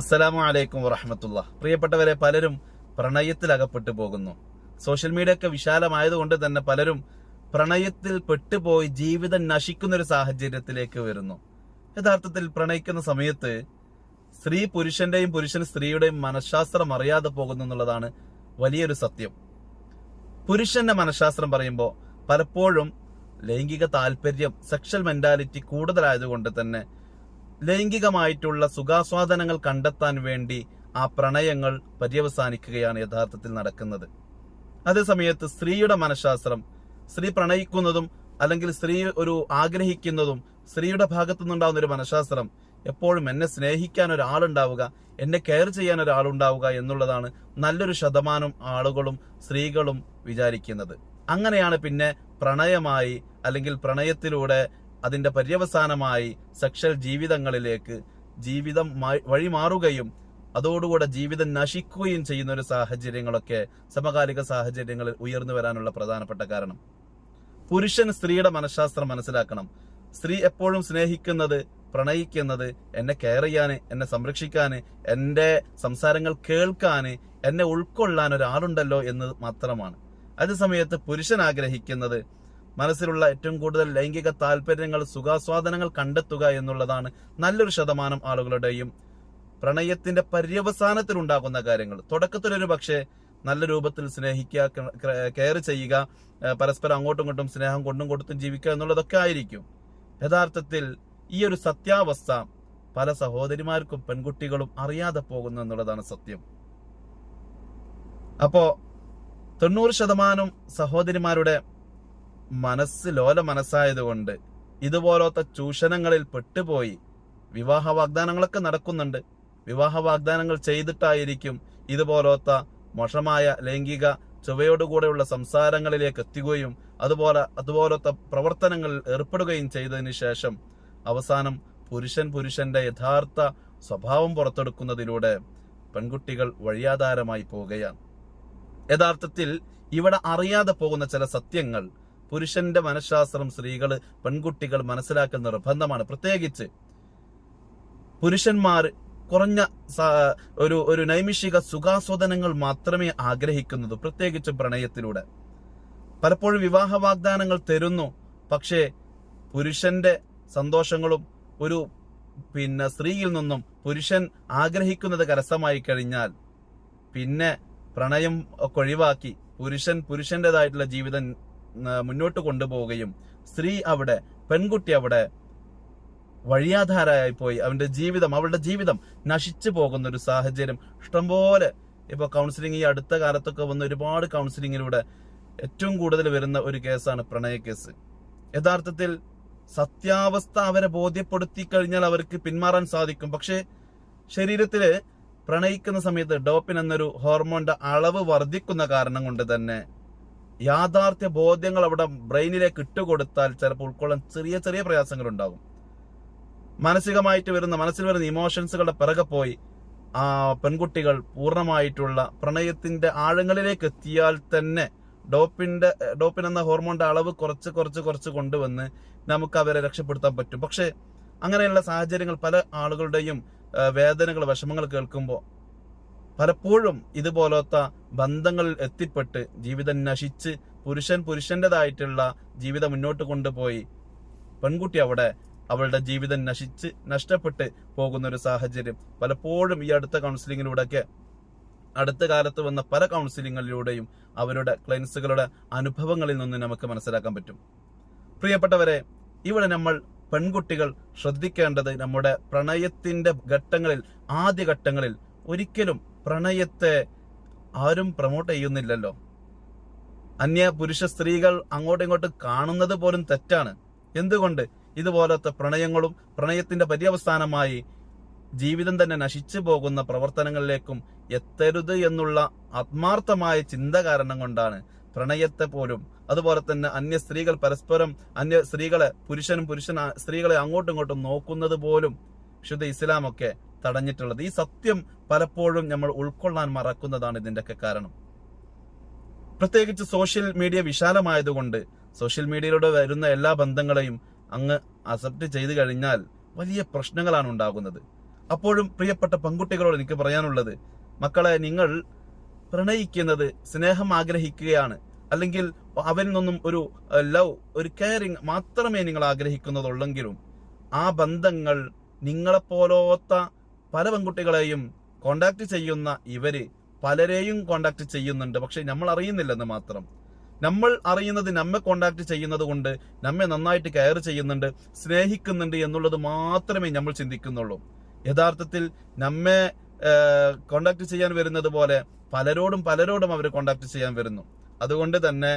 അസ്സലാമു അലൈക്കും വറഹമത്തുള്ള പ്രിയപ്പെട്ടവരെ പലരും പ്രണയത്തിൽ അകപ്പെട്ടു പോകുന്നു. സോഷ്യൽ മീഡിയ ഒക്കെ വിശാലമായതുകൊണ്ട് തന്നെ പലരും പ്രണയത്തിൽ പെട്ടുപോയി ജീവിതം നശിക്കുന്ന ഒരു സാഹചര്യത്തിലേക്ക് വരുന്നു. യഥാർത്ഥത്തിൽ പ്രണയിക്കുന്ന സമയത്ത് സ്ത്രീ പുരുഷന്റെയും പുരുഷൻ സ്ത്രീയുടെയും മനഃശാസ്ത്രം അറിയാതെ പോകുന്നു എന്നുള്ളതാണ് വലിയൊരു സത്യം. പുരുഷന്റെ മനഃശാസ്ത്രം പറയുമ്പോൾ പലപ്പോഴും ലൈംഗിക താല്പര്യം സെക്ഷൽ മെന്റാലിറ്റി കൂടുതലായതുകൊണ്ട് തന്നെ ലൈംഗികമായിട്ടുള്ള സുഖാസ്വാദനങ്ങൾ കണ്ടെത്താൻ വേണ്ടി ആ പ്രണയങ്ങൾ പര്യവസാനിക്കുകയാണ് യഥാർത്ഥത്തിൽ നടക്കുന്നത്. അതേസമയത്ത് സ്ത്രീയുടെ മനഃശാസ്ത്രം സ്ത്രീ പ്രണയിക്കുന്നതും അല്ലെങ്കിൽ സ്ത്രീ ഒരു ആഗ്രഹിക്കുന്നതും സ്ത്രീയുടെ ഭാഗത്തു നിന്നുണ്ടാവുന്ന ഒരു മനഃശാസ്ത്രം എപ്പോഴും എന്നെ സ്നേഹിക്കാൻ ഒരാളുണ്ടാവുക എന്നെ കെയർ ചെയ്യാൻ ഒരാളുണ്ടാവുക എന്നുള്ളതാണ് നല്ലൊരു ശതമാനം ആളുകളും സ്ത്രീകളും വിചാരിക്കുന്നത്. അങ്ങനെയാണ് പിന്നെ പ്രണയമായി അല്ലെങ്കിൽ പ്രണയത്തിലൂടെ അതിന്റെ പര്യവസാനമായി സെക്ഷൽ ജീവിതങ്ങളിലേക്ക് ജീവിതം വഴിമാറുകയും അതോടുകൂടെ ജീവിതം നശിക്കുകയും ചെയ്യുന്ന ഒരു സാഹചര്യങ്ങളൊക്കെ സമകാലിക സാഹചര്യങ്ങളിൽ ഉയർന്നു വരാനുള്ള പ്രധാനപ്പെട്ട കാരണം. പുരുഷൻ സ്ത്രീയുടെ മനഃശാസ്ത്രം മനസ്സിലാക്കണം. സ്ത്രീ എപ്പോഴും സ്നേഹിക്കുന്നത് പ്രണയിക്കുന്നത് എന്നെ കെയർ ചെയ്യാന് എന്നെ സംരക്ഷിക്കാന് എന്റെ സംസാരങ്ങൾ കേൾക്കാന് എന്നെ ഉൾക്കൊള്ളാൻ ഒരാളുണ്ടല്ലോ എന്ന് മാത്രമാണ്. അതേസമയത്ത് പുരുഷൻ ആഗ്രഹിക്കുന്നത് മനസ്സിലുള്ള ഏറ്റവും കൂടുതൽ ലൈംഗിക താല്പര്യങ്ങൾ സുഖാസ്വാദനങ്ങൾ കണ്ടെത്തുക എന്നുള്ളതാണ് നല്ലൊരു ശതമാനം ആളുകളുടെയും പ്രണയത്തിന്റെ പര്യവസാനത്തിൽ ഉണ്ടാകുന്ന കാര്യങ്ങൾ. തുടക്കത്തിലൊരു പക്ഷേ നല്ല രൂപത്തിൽ സ്നേഹിക്കുക കെയർ ചെയ്യുക പരസ്പരം അങ്ങോട്ടും ഇങ്ങോട്ടും സ്നേഹം കൊണ്ടും കൊടുത്തും ജീവിക്കുക എന്നുള്ളതൊക്കെ ആയിരിക്കും. യഥാർത്ഥത്തിൽ ഈ ഒരു സത്യാവസ്ഥ പല സഹോദരിമാർക്കും പെൺകുട്ടികളും അറിയാതെ പോകുന്നു എന്നുള്ളതാണ് സത്യം. അപ്പോ തൊണ്ണൂറ് ശതമാനം സഹോദരിമാരുടെ മനസ്സ് ലോല മനസ്സായതുകൊണ്ട് ഇതുപോലത്തെ ചൂഷണങ്ങളിൽ പെട്ടുപോയി. വിവാഹ വാഗ്ദാനങ്ങളൊക്കെ നടക്കുന്നുണ്ട്. വിവാഹ വാഗ്ദാനങ്ങൾ ചെയ്തിട്ടായിരിക്കും ഇതുപോലത്തെ മോശമായ ലൈംഗിക ചുവയോടുകൂടെയുള്ള സംസാരങ്ങളിലേക്ക് എത്തുകയും അതുപോലെ അതുപോലത്തെ പ്രവർത്തനങ്ങളിൽ ഏർപ്പെടുകയും ചെയ്തതിനു ശേഷം അവസാനം പുരുഷൻ പുരുഷന്റെ യഥാർത്ഥ സ്വഭാവം പുറത്തെടുക്കുന്നതിലൂടെ പെൺകുട്ടികൾ വഴിയാധാരമായി പോവുകയാണ്. യഥാർത്ഥത്തിൽ ഇവിടെ അറിയാതെ പോകുന്ന ചില സത്യങ്ങൾ പുരുഷന്റെ മനഃശാസ്ത്രം സ്ത്രീകൾ പെൺകുട്ടികൾ മനസ്സിലാക്കൽ നിർബന്ധമാണ്. പ്രത്യേകിച്ച് പുരുഷന്മാർ കുറഞ്ഞ ഒരു ഒരു നൈമിഷിക സുഖാസ്വദനങ്ങൾ മാത്രമേ ആഗ്രഹിക്കുന്നത്. പ്രത്യേകിച്ച് പ്രണയത്തിലൂടെ. പലപ്പോഴും വിവാഹ വാഗ്ദാനങ്ങൾ തരുന്നു. പക്ഷേ പുരുഷന്റെ സന്തോഷങ്ങളും ഒരു പിന്നെ സ്ത്രീയിൽ നിന്നും പുരുഷൻ ആഗ്രഹിക്കുന്നത് കരസ്ഥമായി കഴിഞ്ഞാൽ പിന്നെ പ്രണയം ഒക്കെ ഒഴിവാക്കി പുരുഷൻ പുരുഷന്റേതായിട്ടുള്ള ജീവിതം മുന്നോട്ട് കൊണ്ടുപോവുകയും സ്ത്രീ അവിടെ പെൺകുട്ടി അവിടെ വഴിയാധാരായി പോയി. അവന്റെ ജീവിതം അവളുടെ ജീവിതം നശിച്ചു പോകുന്ന ഒരു സാഹചര്യം. ഇഷ്ടംപോലെ ഇപ്പൊ കൗൺസിലിംഗ് ഈ അടുത്ത കാലത്തൊക്കെ വന്ന ഒരുപാട് കൗൺസിലിങ്ങിലൂടെ ഏറ്റവും കൂടുതൽ വരുന്ന ഒരു കേസാണ് പ്രണയ കേസ്. യഥാർത്ഥത്തിൽ സത്യാവസ്ഥ അവരെ ബോധ്യപ്പെടുത്തി കഴിഞ്ഞാൽ അവർക്ക് പിന്മാറാൻ സാധിക്കും. പക്ഷേ ശരീരത്തിൽ പ്രണയിക്കുന്ന സമയത്ത് ഡോപ്പിൻ എന്നൊരു ഹോർമോണിന്റെ അളവ് വർദ്ധിക്കുന്ന കാരണം കൊണ്ട് തന്നെ യാഥാർത്ഥ്യ ബോധ്യങ്ങൾ അവിടെ ബ്രെയിനിലേക്ക് ഇട്ടുകൊടുത്താൽ ചിലപ്പോൾ ഉൾക്കൊള്ളാൻ ചെറിയ ചെറിയ പ്രയാസങ്ങൾ ഉണ്ടാകും മാനസികമായിട്ട് വരുന്ന മനസ്സിൽ വരുന്ന ഇമോഷൻസുകളുടെ പിറകെ പോയി ആ പെൺകുട്ടികൾ പൂർണമായിട്ടുള്ള പ്രണയത്തിന്റെ ആഴങ്ങളിലേക്ക് എത്തിയാൽ തന്നെ ഡോപ്പിന്റെ ഡോപ്പിൻ എന്ന ഹോർമോണിന്റെ അളവ് കുറച്ച് കുറച്ച് കുറച്ച് കൊണ്ടുവന്ന് നമുക്ക് അവരെ രക്ഷപ്പെടുത്താൻ പറ്റും. പക്ഷേ അങ്ങനെയുള്ള സാഹചര്യങ്ങൾ പല ആളുകളുടെയും വേദനകൾ വിഷമങ്ങൾ കേൾക്കുമ്പോൾ പലപ്പോഴും ഇതുപോലത്തെ ബന്ധങ്ങളിൽ എത്തിപ്പെട്ട് ജീവിതം നശിച്ച് പുരുഷൻ പുരുഷന്റെതായിട്ടുള്ള ജീവിതം മുന്നോട്ട് കൊണ്ടുപോയി. പെൺകുട്ടി അവിടെ അവളുടെ ജീവിതം നശിച്ച് നഷ്ടപ്പെട്ട് പോകുന്ന ഒരു സാഹചര്യം. പലപ്പോഴും ഈ അടുത്ത കൗൺസിലിങ്ങിലൂടെയൊക്കെ അടുത്ത കാലത്ത് വന്ന പല കൗൺസിലിങ്ങിലൂടെയും അവരുടെ ക്ലയൻസുകളുടെ അനുഭവങ്ങളിൽ നിന്ന് നമുക്ക് മനസ്സിലാക്കാൻ പറ്റും. പ്രിയപ്പെട്ടവരെ ഇവിടെ നമ്മൾ പെൺകുട്ടികൾ ശ്രദ്ധിക്കേണ്ടത് നമ്മുടെ പ്രണയത്തിന്റെ ഘട്ടങ്ങളിൽ ആദ്യ ഘട്ടങ്ങളിൽ ഒരിക്കലും പ്രണയത്തെ ആരും പ്രമോട്ട് ചെയ്യുന്നില്ലല്ലോ. അന്യ പുരുഷ സ്ത്രീകൾ അങ്ങോട്ടും ഇങ്ങോട്ടും കാണുന്നത് പോലും തെറ്റാണ്. എന്തുകൊണ്ട്? ഇതുപോലത്തെ പ്രണയങ്ങളും പ്രണയത്തിന്റെ പര്യവസാനമായി ജീവിതം തന്നെ നശിച്ചു പോകുന്ന പ്രവർത്തനങ്ങളിലേക്കും എത്തരുത് എന്നുള്ള ആത്മാർത്ഥമായ ചിന്ത കാരണം കൊണ്ടാണ് പ്രണയത്തെ പോലും അതുപോലെ തന്നെ അന്യ സ്ത്രീകൾ പരസ്പരം അന്യ സ്ത്രീകളെ പുരുഷനും പുരുഷൻ സ്ത്രീകളെ അങ്ങോട്ടും ഇങ്ങോട്ടും നോക്കുന്നത് പോലും വിശുദ്ധ ഇസ്ലാമൊക്കെ തടഞ്ഞിട്ടുള്ളത്. ഈ സത്യം പലപ്പോഴും നമ്മൾ ഉൾക്കൊള്ളാൻ മറക്കുന്നതാണ് ഇതിന്റെയൊക്കെ കാരണം. പ്രത്യേകിച്ച് സോഷ്യൽ മീഡിയ വിശാലമായതുകൊണ്ട് സോഷ്യൽ മീഡിയയിലൂടെ വരുന്ന എല്ലാ ബന്ധങ്ങളെയും അങ്ങ് അക്സെപ്റ്റ് ചെയ്തു കഴിഞ്ഞാൽ വലിയ പ്രശ്നങ്ങളാണ് ഉണ്ടാകുന്നത്. അപ്പോഴും പ്രിയപ്പെട്ട പെൺകുട്ടികളോട് എനിക്ക് പറയാനുള്ളത് മക്കളെ നിങ്ങൾ പ്രണയിക്കുന്നത് സ്നേഹം ആഗ്രഹിക്കുകയാണ്. അല്ലെങ്കിൽ അവരിൽ നിന്നും ഒരു ലവ് ഒരു കെയറിങ് മാത്രമേ നിങ്ങൾ ആഗ്രഹിക്കുന്നതുള്ളെങ്കിലും ആ ബന്ധങ്ങൾ നിങ്ങളെപ്പോലത്ത പല പെൺകുട്ടികളെയും കോണ്ടാക്ട് ചെയ്യുന്ന ഇവർ പലരെയും കോണ്ടാക്ട് ചെയ്യുന്നുണ്ട്. പക്ഷെ നമ്മൾ അറിയുന്നില്ലെന്ന് മാത്രം. നമ്മൾ അറിയുന്നത് നമ്മെ കോണ്ടാക്ട് ചെയ്യുന്നത് കൊണ്ട് നമ്മെ നന്നായിട്ട് കെയർ ചെയ്യുന്നുണ്ട് സ്നേഹിക്കുന്നുണ്ട് എന്നുള്ളത് മാത്രമേ നമ്മൾ ചിന്തിക്കുന്നുള്ളൂ. യഥാർത്ഥത്തിൽ നമ്മെ കോണ്ടാക്ട് ചെയ്യാൻ വരുന്നത് പോലെ പലരോടും പലരോടും അവർ കോണ്ടാക്ട് ചെയ്യാൻ വരുന്നു. അതുകൊണ്ട് തന്നെ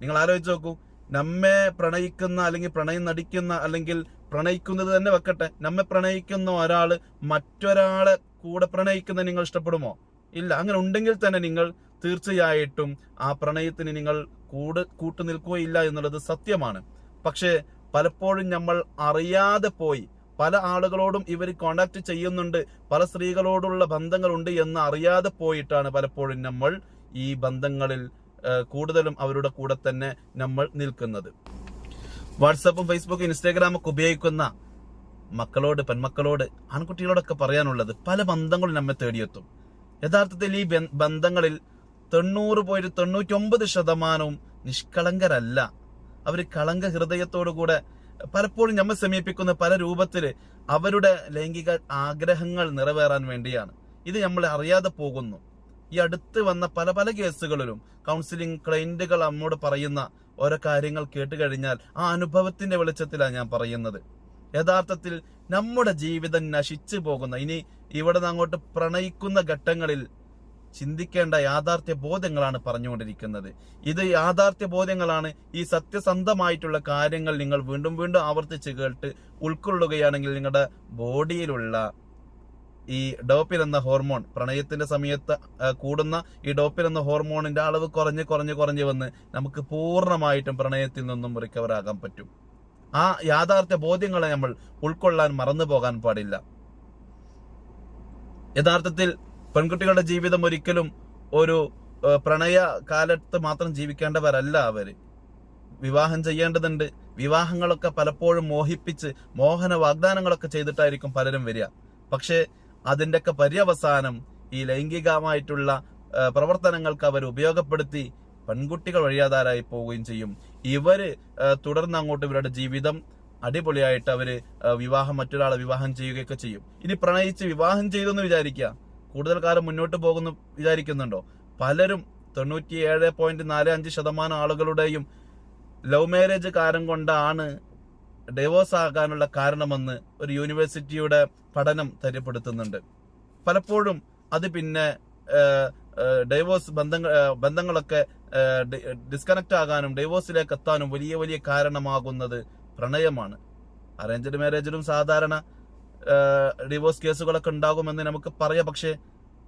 നിങ്ങൾ ആലോചിച്ച് നോക്കൂ. നമ്മെ പ്രണയിക്കുന്ന അല്ലെങ്കിൽ പ്രണയം നടിക്കുന്ന അല്ലെങ്കിൽ പ്രണയിക്കുന്നത് തന്നെ വെക്കട്ടെ. നമ്മെ പ്രണയിക്കുന്ന ഒരാൾ മറ്റൊരാളെ കൂടെ പ്രണയിക്കുന്ന നിങ്ങൾ ഇഷ്ടപ്പെടുമോ? ഇല്ല. അങ്ങനെ ഉണ്ടെങ്കിൽ തന്നെ നിങ്ങൾ തീർച്ചയായിട്ടും ആ പ്രണയത്തിന് നിങ്ങൾ കൂട് കൂട്ടു നിൽക്കുകയില്ല എന്നുള്ളത് സത്യമാണ്. പക്ഷേ പലപ്പോഴും നമ്മൾ അറിയാതെ പോയി പല ആളുകളോടും ഇവർ കോണ്ടാക്ട് ചെയ്യുന്നുണ്ട്. പല സ്ത്രീകളോടുള്ള ബന്ധങ്ങളുണ്ട് എന്ന് അറിയാതെ പോയിട്ടാണ് പലപ്പോഴും നമ്മൾ ഈ ബന്ധങ്ങളിൽ കൂടുതലും അവരുടെ കൂടെ തന്നെ നമ്മൾ നിൽക്കുന്നത്. വാട്സാപ്പും ഫേസ്ബുക്കും ഇൻസ്റ്റാഗ്രാമും ഒക്കെ ഉപയോഗിക്കുന്ന മക്കളോട് പെൺമക്കളോട് ആൺകുട്ടികളോടൊക്കെ പറയാനുള്ളത് പല ബന്ധങ്ങളും നമ്മെ തേടിയെത്തും. യഥാർത്ഥത്തിൽ ഈ ബന്ധങ്ങളിൽ തൊണ്ണൂറ് പോയിട്ട് തൊണ്ണൂറ്റൊമ്പത് ശതമാനവും നിഷ്കളങ്കരല്ല. അവർ കളങ്ക ഹൃദയത്തോടുകൂടെ പലപ്പോഴും നമ്മെ സമീപിക്കുന്ന പല രൂപത്തിൽ അവരുടെ ലൈംഗിക ആഗ്രഹങ്ങൾ നിറവേറാൻ വേണ്ടിയാണ്. ഇത് നമ്മൾ അറിയാതെ പോകുന്നു. ഈ അടുത്ത് വന്ന പല പല കേസുകളിലും കൗൺസിലിംഗ് ക്ലയന്റുകൾ നമ്മോട് പറയുന്ന ഓരോ കാര്യങ്ങൾ കേട്ട് കഴിഞ്ഞാൽ ആ അനുഭവത്തിന്റെ വെളിച്ചത്തിലാണ് ഞാൻ പറയുന്നത്. യഥാർത്ഥത്തിൽ നമ്മുടെ ജീവിതം നശിച്ചു പോകുന്ന ഇനി ഇവിടെ നിന്ന് അങ്ങോട്ട് പ്രണയിക്കുന്ന ഘട്ടങ്ങളിൽ ചിന്തിക്കേണ്ട യാഥാർത്ഥ്യ ബോധങ്ങളാണ് പറഞ്ഞുകൊണ്ടിരിക്കുന്നത്. ഇത് യാഥാർത്ഥ്യ ബോധങ്ങളാണ് ഈ സത്യസന്ധമായിട്ടുള്ള കാര്യങ്ങൾ നിങ്ങൾ വീണ്ടും വീണ്ടും ആവർത്തിച്ച് കേട്ട് ഉൾക്കൊള്ളുകയാണെങ്കിൽ നിങ്ങളുടെ ബോഡിയിലുള്ള ഈ ഡോപ്പിൻ എന്ന ഹോർമോൺ പ്രണയത്തിന്റെ സമയത്ത് കൂടുന്ന ഈ ഡോപ്പിൻ എന്ന ഹോർമോണിന്റെ അളവ് കുറഞ്ഞ് കുറഞ്ഞ് കുറഞ്ഞ് വന്ന് നമുക്ക് പൂർണമായിട്ടും പ്രണയത്തിൽ നിന്നും റിക്കവർ ആകാൻ പറ്റും. ആ യാഥാർത്ഥ്യ ബോധ്യങ്ങളെ നമ്മൾ ഉൾക്കൊള്ളാൻ മറന്നു പോകാൻ പാടില്ല. യഥാർത്ഥത്തിൽ പെൺകുട്ടികളുടെ ജീവിതം ഒരിക്കലും ഒരു പ്രണയ കാലത്ത് മാത്രം ജീവിക്കേണ്ടവരല്ല അവർ. വിവാഹം ചെയ്യേണ്ടതുണ്ട്. വിവാഹങ്ങളൊക്കെ പലപ്പോഴും മോഹിപ്പിച്ച് മോഹന വാഗ്ദാനങ്ങളൊക്കെ ചെയ്തിട്ടായിരിക്കും പലരും വരിക. പക്ഷേ അതിന്റെയൊക്കെ പര്യവസാനം ഈ ലൈംഗികമായിട്ടുള്ള പ്രവർത്തനങ്ങൾക്ക് അവർ ഉപയോഗപ്പെടുത്തി പെൺകുട്ടികൾ വഴിയാതാരായി പോവുകയും ചെയ്യും. ഇവർ തുടർന്ന് അങ്ങോട്ട് ഇവരുടെ ജീവിതം അടിപൊളിയായിട്ട് അവർ വിവാഹം മറ്റൊരാളെ വിവാഹം ചെയ്യുകയൊക്കെ ചെയ്യും. ഇനി പ്രണയിച്ച് വിവാഹം ചെയ്തു എന്ന് വിചാരിക്കുക കൂടുതൽ കാലം മുന്നോട്ട് പോകുന്നു വിചാരിക്കുന്നുണ്ടോ? പലരും തൊണ്ണൂറ്റി ഏഴ് പോയിന്റ് നാല് അഞ്ച് ശതമാനം ആളുകളുടെയും ലവ് മാരേജ് കാരം കൊണ്ടാണ് ഡൈവോഴ്സ് ആകാനുള്ള കാരണമെന്ന് ഒരു യൂണിവേഴ്സിറ്റിയുടെ പഠനം തെരപ്പെടുത്തുന്നുണ്ട്. പലപ്പോഴും അത് പിന്നെ ഡൈവോഴ്സ് ബന്ധങ്ങൾ ബന്ധങ്ങളൊക്കെ ഡിസ്കണക്ട് ആകാനും ഡൈവോഴ്സിലേക്ക് എത്താനും വലിയ വലിയ കാരണമാകുന്നത് പ്രണയമാണ്. അറേഞ്ച്ഡ് മാരേജിലും സാധാരണ ഡിവോഴ്സ് കേസുകളൊക്കെ ഉണ്ടാകുമെന്ന് നമുക്ക് പറയാം. പക്ഷേ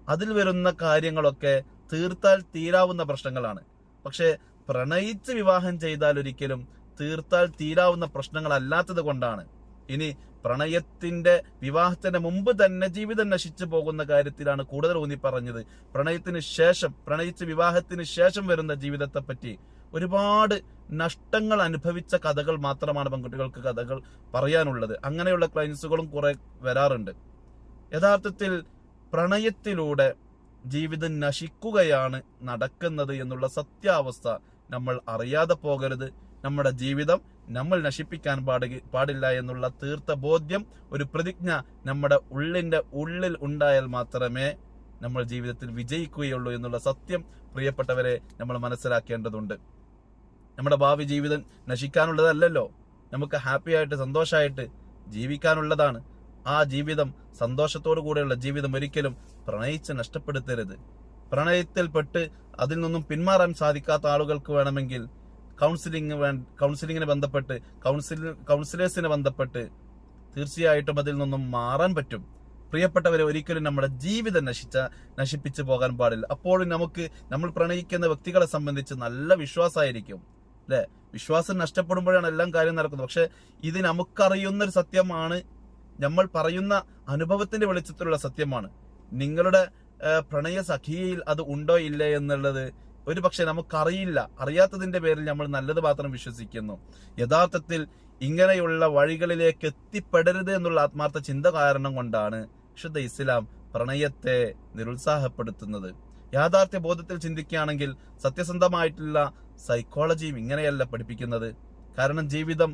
അതിൽ വരുന്ന കാര്യങ്ങളൊക്കെ തീർത്താൽ തീരാവുന്ന പ്രശ്നങ്ങളാണ്. പക്ഷേ പ്രണയിച്ച് വിവാഹം ചെയ്താൽ ഒരിക്കലും തീർത്താൽ തീരാവുന്ന പ്രശ്നങ്ങളല്ലാത്തത് കൊണ്ടാണ്. ഇനി പ്രണയത്തിന്റെ വിവാഹത്തിന് മുമ്പ് തന്നെ ജീവിതം നശിച്ചു പോകുന്ന കാര്യത്തിലാണ് കൂടുതൽ ഊന്നി പറഞ്ഞത്. പ്രണയത്തിന് ശേഷം പ്രണയിച്ച് വിവാഹത്തിന് ശേഷം വരുന്ന ജീവിതത്തെ പറ്റി ഒരുപാട് നഷ്ടങ്ങൾ അനുഭവിച്ച കഥകൾ മാത്രമാണ് പെൺകുട്ടികൾക്ക് കഥകൾ പറയാനുള്ളത്. അങ്ങനെയുള്ള ക്ലൈൻസുകളും കുറെ വരാറുണ്ട്. യഥാർത്ഥത്തിൽ പ്രണയത്തിലൂടെ ജീവിതം നശിക്കുകയാണ് നടക്കുന്നത് എന്നുള്ള സത്യാവസ്ഥ നമ്മൾ അറിയാതെ പോകരുത്. നമ്മുടെ ജീവിതം നമ്മൾ നശിപ്പിക്കാൻ പാടില്ല എന്നുള്ള തീർത്ത ബോധ്യം ഒരു പ്രതിജ്ഞ നമ്മുടെ ഉള്ളിന്റെ ഉള്ളിൽ ഉണ്ടായാൽ മാത്രമേ നമ്മൾ ജീവിതത്തിൽ വിജയിക്കുകയുള്ളൂ എന്നുള്ള സത്യം പ്രിയപ്പെട്ടവരെ നമ്മൾ മനസ്സിലാക്കേണ്ടതുണ്ട്. നമ്മുടെ ഭാവി ജീവിതം നശിക്കാനുള്ളതല്ലല്ലോ. നമുക്ക് ഹാപ്പി ആയിട്ട് സന്തോഷമായിട്ട് ജീവിക്കാനുള്ളതാണ്. ആ ജീവിതം സന്തോഷത്തോടു കൂടെയുള്ള ജീവിതം ഒരിക്കലും പ്രണയിച്ച് നഷ്ടപ്പെടുത്തരുത്. പ്രണയത്തിൽപ്പെട്ട് അതിൽ നിന്നും പിന്മാറാൻ സാധിക്കാത്ത ആളുകൾക്ക് വേണമെങ്കിൽ കൗൺസിലിംഗ് കൗൺസിലിങ്ങിനെ ബന്ധപ്പെട്ട് കൗൺസിൽ കൗൺസിലേഴ്സിനെ ബന്ധപ്പെട്ട് തീർച്ചയായിട്ടും അതിൽ നിന്നും മാറാൻ പറ്റും. പ്രിയപ്പെട്ടവരെ ഒരിക്കലും നമ്മുടെ ജീവിതം നശിച്ച നശിപ്പിച്ചു പോകാൻ പാടില്ല. അപ്പോഴും നമുക്ക് നമ്മൾ പ്രണയിക്കുന്ന വ്യക്തികളെ സംബന്ധിച്ച് നല്ല വിശ്വാസമായിരിക്കും അല്ലെ? വിശ്വാസം നഷ്ടപ്പെടുമ്പോഴാണ് എല്ലാം കാര്യം നടക്കുന്നത്. പക്ഷെ ഇത് നമുക്കറിയുന്ന ഒരു സത്യമാണ്. നമ്മൾ പറയുന്ന അനുഭവത്തിന്റെ വെളിച്ചത്തിലുള്ള സത്യമാണ്. നിങ്ങളുടെ പ്രണയ സഖിയിൽ അത് ഉണ്ടോ ഇല്ലേ എന്നുള്ളത് ഒരു പക്ഷെ നമുക്കറിയില്ല. അറിയാത്തതിന്റെ പേരിൽ നമ്മൾ നല്ലത് മാത്രം വിശ്വസിക്കുന്നു. യഥാർത്ഥത്തിൽ ഇങ്ങനെയുള്ള വഴികളിലേക്ക് എത്തിപ്പെടരുത് എന്നുള്ള ആത്മാർത്ഥ ചിന്ത കാരണം കൊണ്ടാണ് വിശുദ്ധ ഇസ്ലാം പ്രണയത്തെ നിരുത്സാഹപ്പെടുത്തുന്നത്. യാഥാർത്ഥ്യ ബോധത്തിൽ ചിന്തിക്കുകയാണെങ്കിൽ സത്യസന്ധമായിട്ടുള്ള സൈക്കോളജിയും ഇങ്ങനെയല്ല പഠിപ്പിക്കുന്നത്. കാരണം ജീവിതം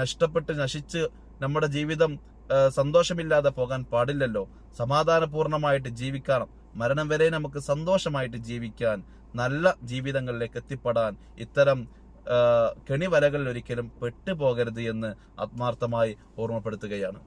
നഷ്ടപ്പെട്ട് നശിച്ച് നമ്മുടെ ജീവിതം സന്തോഷമില്ലാതെ പോകാൻ പാടില്ലല്ലോ. സമാധാനപൂർണമായിട്ട് ജീവിക്കണം മരണം വരെ നമുക്ക് സന്തോഷമായിട്ട് ജീവിക്കാൻ നല്ല ജീവിതങ്ങളിലേക്ക് എത്തിപ്പെടാൻ ഇത്തരം കെണിവലകളിൽ ഒരിക്കലും പെട്ടുപോകരുത് എന്ന് ആത്മാർത്ഥമായി ഓർമ്മപ്പെടുത്തുകയാണ്.